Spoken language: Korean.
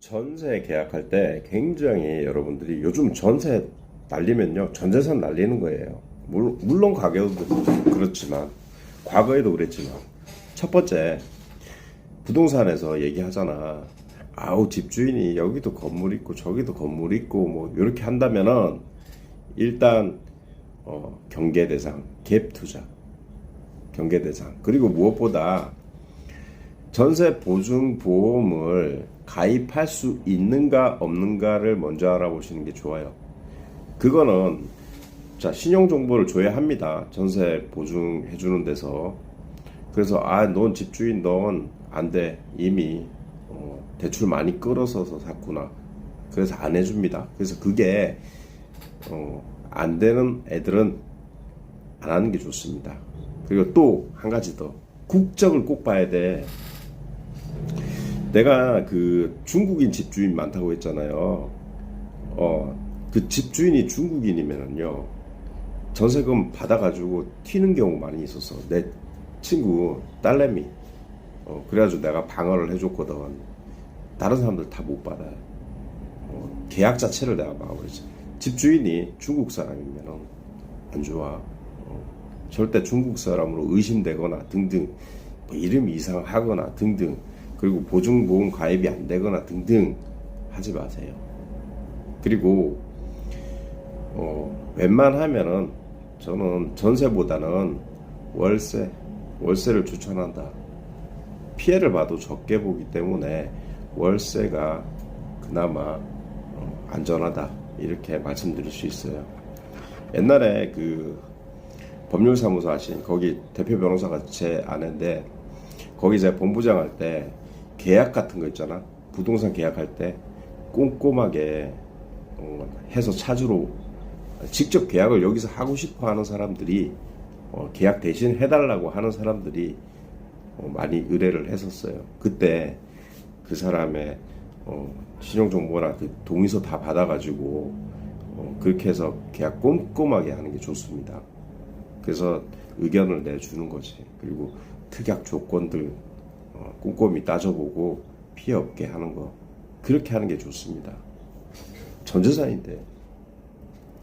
전세 계약할 때 굉장히 여러분들이 요즘 전세 날리면요 전재산 날리는 거예요. 물- 물론 가격도 그렇지만 과거에도 그랬지만 첫 번째 부동산에서 얘기하잖아. 아우 집주인이 여기도 건물 있고 저기도 건물 있고 뭐 이렇게 한다면은 일단 어, 경계 대상 갭 투자 경계 대상 그리고 무엇보다 전세 보증 보험을 가입할 수 있는가 없는가를 먼저 알아보시는 게 좋아요. 그거는 자 신용 정보를 줘야 합니다. 전세 보증해 주는 데서 그래서 아 넌 집주인 넌 안 돼 이미 어, 대출 많이 끌어서서 샀구나. 그래서 안 해줍니다. 그래서 그게 어, 안 되는 애들은 안 하는 게 좋습니다. 그리고 또 한 가지 더 국적을 꼭 봐야 돼. 내가 그 중국인 집주인 많다고 했잖아요. 어, 그 집주인이 중국인이면은요, 전세금 받아가지고 튀는 경우 많이 있었어. 내 친구 딸내미. 어, 그래가지고 내가 방어를 해줬거든. 다른 사람들 다 못 받아요. 어, 계약 자체를 내가 막아버리지. 집주인이 중국 사람이면은 안 좋아. 어, 절대 중국 사람으로 의심되거나 등등, 뭐 이름이 이상하거나 등등, 그리고 보증보험 가입이 안 되거나 등등 하지 마세요. 그리고 어, 웬만하면은 저는 전세보다는 월세, 월세를 추천한다. 피해를 봐도 적게 보기 때문에 월세가 그나마 어, 안전하다 이렇게 말씀드릴 수 있어요. 옛날에 그 법률사무소 하신 거기 대표 변호사가 제 아내인데 거기 제가 본부장 할 때 계약 같은 거 있잖아 부동산 계약할 때 꼼꼼하게 어, 해서 찾으러 직접 계약을 여기서 하고 싶어 하는 사람들이 어, 계약 대신 해달라고 하는 사람들이 어, 많이 의뢰를 했었어요. 그때 그 사람의 어, 신용정보나 그 동의서 다 받아가지고 어, 그렇게 해서 계약 꼼꼼하게 하는 게 좋습니다. 그래서 의견을 내주는 거지. 그리고 특약 조건들 어, 꼼꼼히 따져보고 피해 없게 하는 거 그렇게 하는 게 좋습니다. 전재산인데